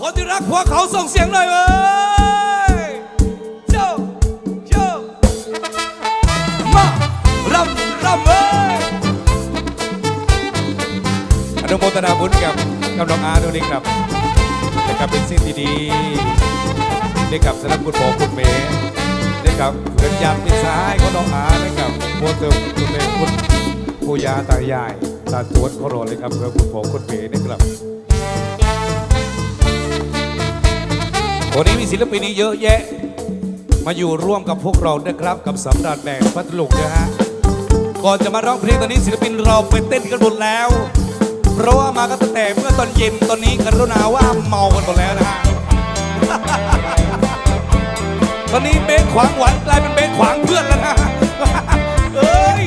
คนที่รักพวกเขาส่งเสียงหน่อยเว้ยเจ้าเจ้ามารำรำเว้ยอนุโมทนาบุญกับกับน้องอาร์ตด้วยครับนะครับเป็นสิ่งที่ดีได้กับสำหรับคุณหมอคุณเมย์ได้กับเพื่อนยามที่ซ้ายของน้องอาร์ตนะครับโมเติมคุณเมย์คุณปู่ย่าตายายตาตวนขอรอเลยครับเพื่อคุณหมอคุณเมย์นะครับ วันนี้มีศิลปินอีกเยอะแยะ มาอยู่ร่วมกับพวกเรานะครับ กับสำราญแบงพัทลุงนะฮะ ก่อนจะมาร้องเพลงตอนนี้ศิลปินเราไปเต้นกันหมดแล้ว เพราะว่ามากันตั้งแต่เมื่อตอนเย็นตอนนี้กรุณาว่าเมากันหมดแล้วนะฮะ ตอนนี้เบสขวางหวานกลายเป็นเบสขวางเพื่อนแล้วนะเอ้ย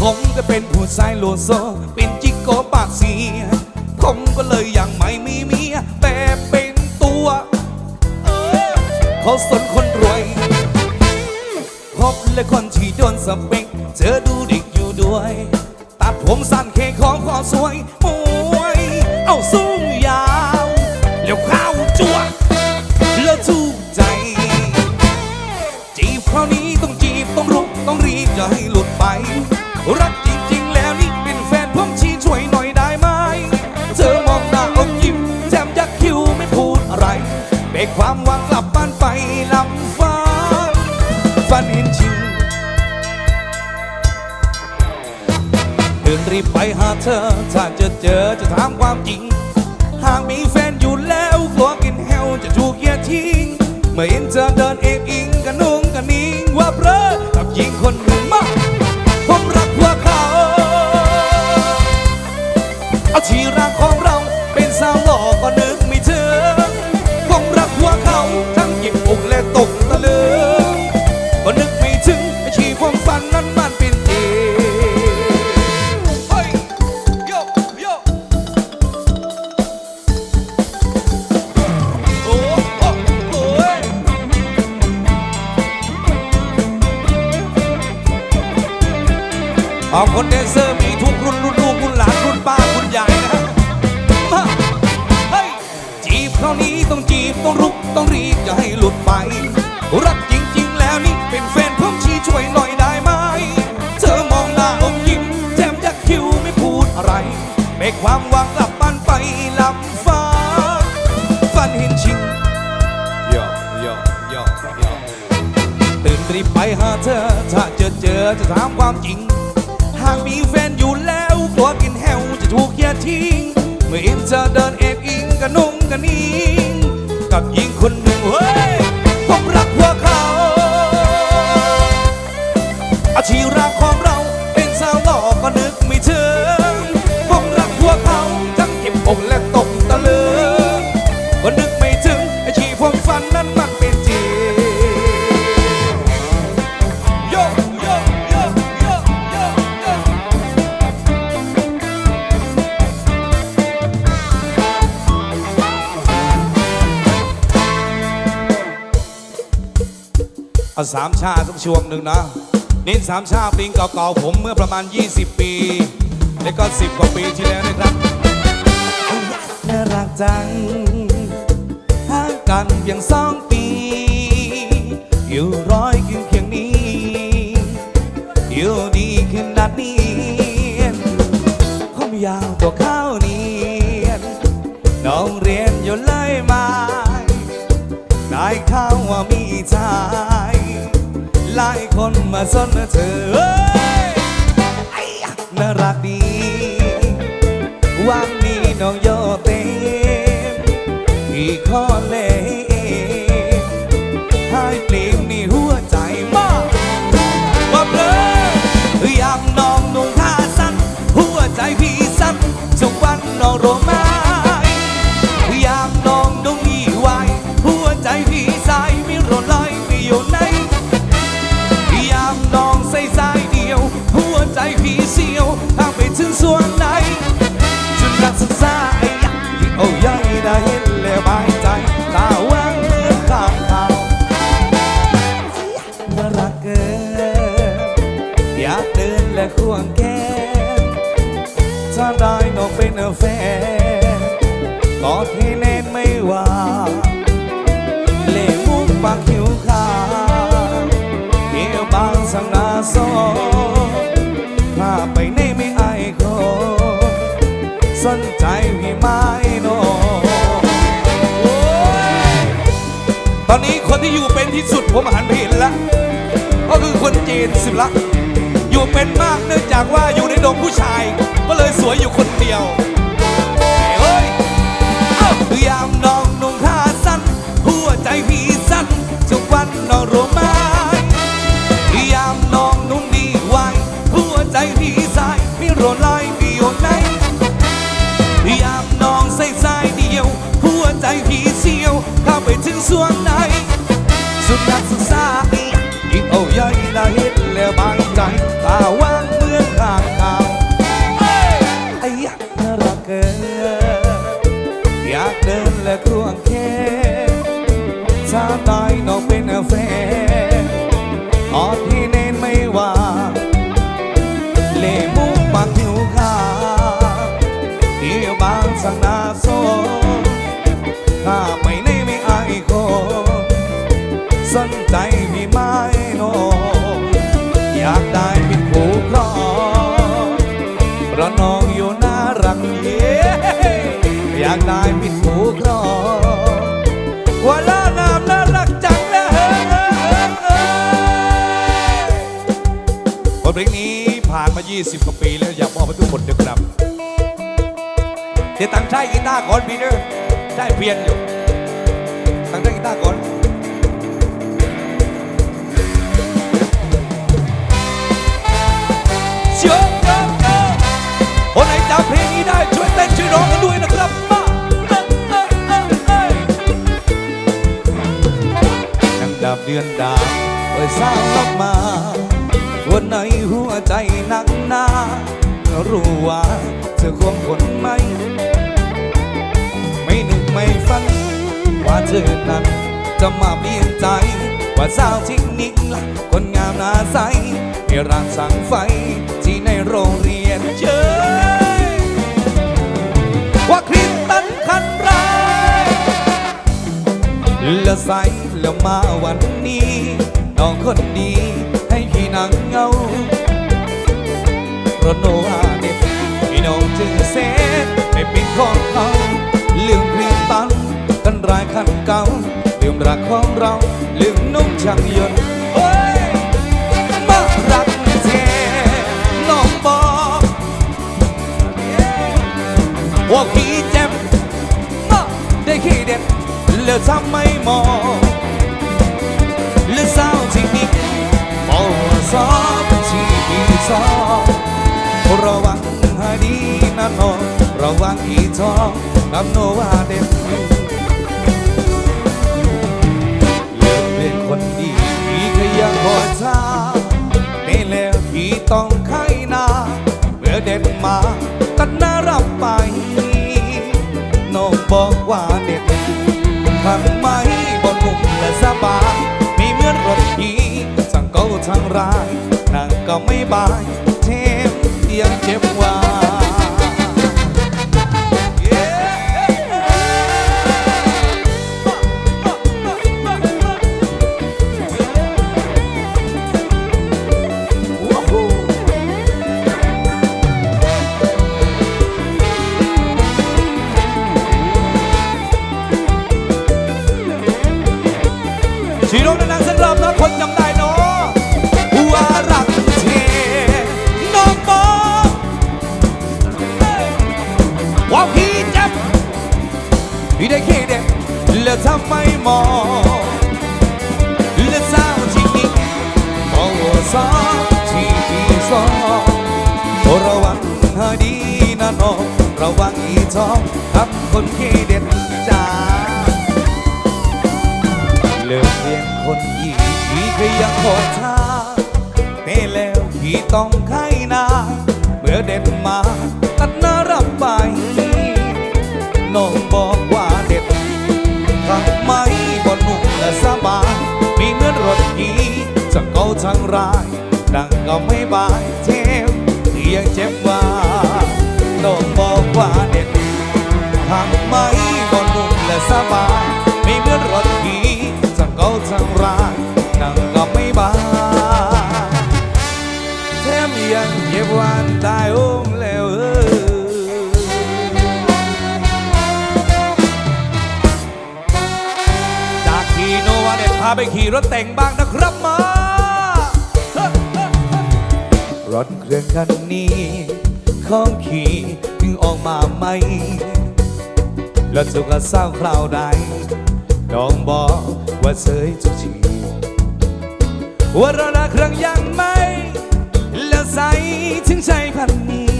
ผมก็เป็นผู้ชายโลโซปิ สูงยาวแล้วเข้าวจั่วแล้วถูกใจ จีบคราวนี้ต้องจีบต้องรุกต้องรีบอย่าให้หลุดไป รักจริงๆแล้วนี่เป็นแฟนผมชี้ช่วยหน่อยได้ไหม เธอมองหน้าอมยิ้มแจมยักคิ้วไม่พูดอะไรเบกความหวังกลับบ้านไปลำฟ้าฝันเห็นจริงเดินรีบไปหาเธอ ถ้าจะเจอจะถามความจริง หากมีแฟนอยู่แล้วกลัวกินแฮวจะถูกเหยียดทิ้ง เมื่อเห็นเธอเดินเองอิงกันนุ่งกันนิ่งว่าเพลอกับหญิงคนหนึ่งมาผมรักพวกเขา เอาชีรักของเราเป็นสาวหล่อก็นึกไม่ถึง ไป รักจริงๆแล้วนี่เป็นแฟนผมชี้ช่วยหน่อยได้ไหม เธอมองหน้าอมยิ้มแจมยักคิ้วไม่พูดอะไรเบกความหวังกลับบ้านไปลำฟ้า ฝันเห็นจริงยอยอยอยอตื่นรีบไปหาเธอ ถ้าเจอเจอจะถามความจริง หากมีแฟนอยู่แล้วกลัวกินแฮวจะถูกเหยียดทิ้ง เมื่อเห็นเธอเดินเอบอิงกันนุ่งกันนิงกับหญิงคนหนึ่งเฮ้ย เอาสามชาสักช่วงหนึ่งนะนี่สามชาเพลงเก่าๆผมเมื่อประมาณ 20 ปี แล้วก็ 10 กว่าปีที่แล้วนะครับน่ารักจังห่างกันเพียงสอง มาสนเธอเอ้ยไอ้ยะน่ารักดีวันนี้น้องโยเต็มที่ขอเล่ให้เปลี่ยนนี่หัวใจมากว่าเพลออยากน้องนุ่งผ้าสั้น หัวใจพี่สั้นทุกวันน้องโรมไนี้คนที่อยู่เป็นที่สุดผมหันไปเห็นแล้วก็คือคนจีนสิบละอยู่เป็นมากเนื่องจากว่าอยู่ในดงผู้ชาย ก็เลยสวยอยู่คนเดียวเฮ้ยยามน้องนุ่งผ้าสั้น หัวใจพี่สั้นทุกวันน้องรู้ไหมยามน้องนุ่งดีไวหัวใจพี่สายมีโรลอยมีโยนไหนยามน้องใส่สายเดียว หัวใจพี่เสียว เข้าไปถึงสวน สนใจพี่ไม้โนอยากได้เป็นผู้ครองเพราะน้องอยู่น่ารักเย้อยากได้เป็นผู้ครองว่าล่างามน่ารักจังเลยบทเพลงนี้ผ่านมา 20 กว่าปีแล้วอยากบอกให้ทุกคนด้วยครับเดี๋ยวตั้งใจกีตาร์ก่อนพี่เด้อใช่เพียนอยู่ตั้งใจกีตาร์ก่อน เพลงนี้ได้ช่วยเต้นช่วยร้องกันด้วยนะครับมาเอ้ยเอ้ยเอ้ยเอ้ยยังดับเดือนดาวเอ้ยสร้างออกมาวันไหนหัวใจนักหนารู้ว่าเธอควงคนไหม ไม่นึกไม่ฝัน ว่าเธอนั้นจะมาเปลี่ยนใจ ว่าสาวทิ้งนิ่งละคนงามหน้าใสให้ร่างสังไฟที่ในโรงเรียน ว่าคริสตันคันไรและใสแล้วมาวันนี้ น้องคนดีให้พี่นั่งเงาเพราะโนอาเด็ดพี่น้องจึงเซฟไม่เป็นของเขาลืมเพลงตันกันรายคันเก่าลืมรักของเราลืมนุ่งช่างยนต์ ว่าพี่เจ็บมาได้ขี้เด็ดแล้วทำไม่มองหรือเศร้าจริงนี่บอกว่าซอบที่พี่ซอบระวังให้ดีนะน้องระวังอีทองกับโนวาเด็ดเลิกเป็นคนดีพี่ก็ยังคอยท่าไม่แล้วพี่ต้องไขนาเมื่อเด็ดมาตัดน้ารับไป บอกว่าเด็ดทำไมบนมุมและสบายมีเหมือนรถขี่ทั้งเก่าทั้งร้ายนั่งก็ไม่บายเทมยังเจ็บว่า ไมมองและเศร้าจริงนี่มองว่าสอที่พี่สอระวังให้ดีนะน้องระวังอีทองกับคนที่เด็ดจ้าเลิกเรียนคนยีพี่ก็ยังขอท่าแต่แล้วพี่ต้องไขนาเมื่อเด็ดมาตัดหน้า ทั้งรายดังก็ไม่บายเทมยังเจ็บว่าน้องบอกว่าเด็ดทางไหมก็นุ่มและสบาย ไม่เหมือนรถขี่ทั้งเก่าทั้งร้ายนั่งก็ไม่บายแถมยังเก็บวันตายโองแล้วจากขี่โนวาเนี่ยพาไปขี่รถแต่งบ้างนะครับมา รถเครื่องคันนี้ของขี่เพิ่งออกมาใหม แล้วจะก็สร้างคราวใดน้องบอกว่าเสยจุกชีว่ารถเครื่องยังไม่แล้วใส่ถึงใจพันนี้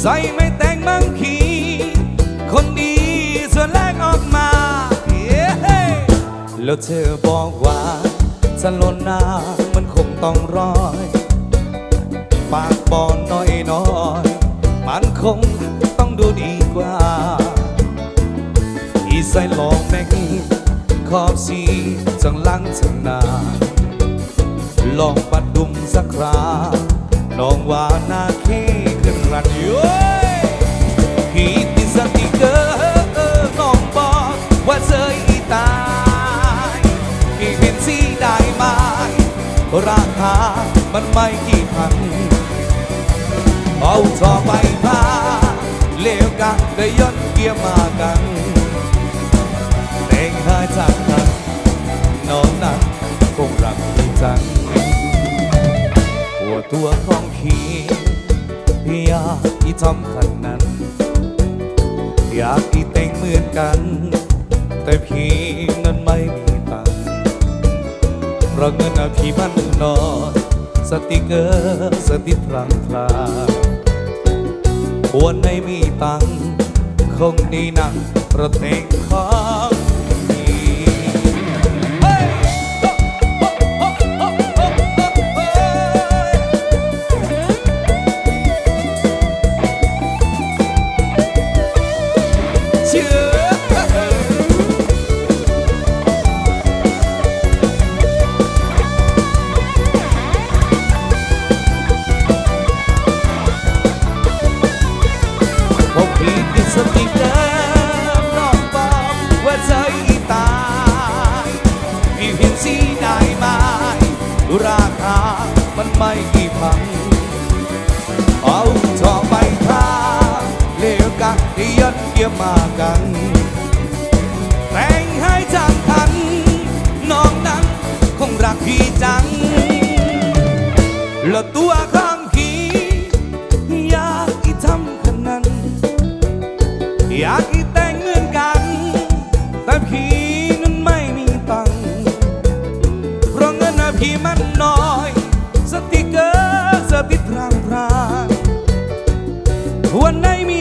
ใส่ไม่แต่งมังคีคนดีส่วนแรกออกมา แล้วเธอบอกว่าจะลนหน้ามันคงต้องรอย ปากบอนน้อยน้อยมันคงต้องดูดีกว่า อีใส่ลองแม่งขอบสีจังหลังจังนาลองปัดดุมสักคราน้องว่าหน้าเคขึ้นรันย้ยขีติสติกเกอร์น้องบอกว่าเจออีตายพี่เป็นสีได้ไหมราคามันไม่กี่พัน เอาต่อไปพาเลวกันได้ย้อนเกียร์มากันแต่งหาจากกันน้องนั้นคงรักพี่จังหัวตัวของพี่อยากอีทำคันนั้น อยากอีแต่งเหมือนกัน แต่พี่นั้นไม่มีตังเพราะเงินอะพี่มันนอยสติเกอร์สติพลังพลาย ควรไม่มีตังคงดีนักประเทศของเชื่อ มากันแต่งให้จังทัน น้องนั้นคงรักพี่จังแล้วตัวข้างพี่อยากอีทำขนาดอยากอีแต่งเหมือนกัน แต่พี่นั้นไม่มีตังเพราะเงินพี่มันน้อย สติเกอร์สติดพรางพรางวันไหนมี